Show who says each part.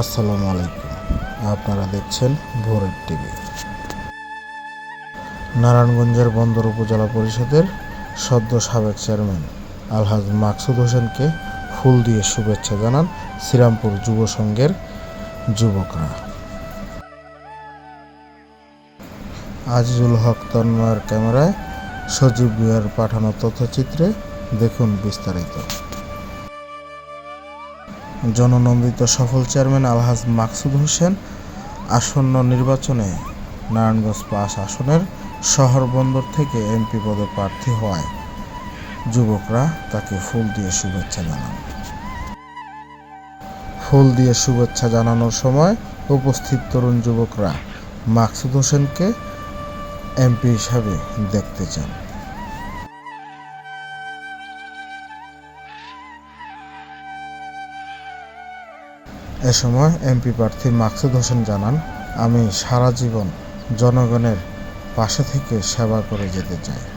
Speaker 1: আসসালামু আলাইকুম। আপনারা দেখছেন ভোরের টিভি। নারায়ণগঞ্জের বন্দর উপজেলা পরিষদের সদ্য সাবেক চেয়ারম্যান আলহাজ মাকসুদ হোসেনকে ফুল দিয়ে শুভেচ্ছা জানান শ্রীরামপুর যুব সংঘের যুবকরা। আজিজুল হক তন্ময়ের ক্যামেরায় সজীব বিহার পাঠানো তথ্যচিত্রে দেখুন বিস্তারিত। জননন্দিত সফল চেয়ারম্যান আলহাজ মাকসুদ হোসেন আসন্ন নির্বাচনে নারায়ণগঞ্জ পাঁচ আসনের শহর বন্দর থেকে এমপি পদে প্রার্থী হওয়ায় যুবকরা তাকে ফুল দিয়ে শুভেচ্ছা জানান। ফুল দিয়ে শুভেচ্ছা জানানোর সময় উপস্থিত তরুণ যুবকরা মাকসুদ হোসেনকে এমপি হিসাবে দেখতে চান। এ সময় এমপি প্রার্থী মাকসুদ হোসেন জানান, আমি সারা জীবন জনগণের পাশে থেকে সেবা করে যেতে চাই।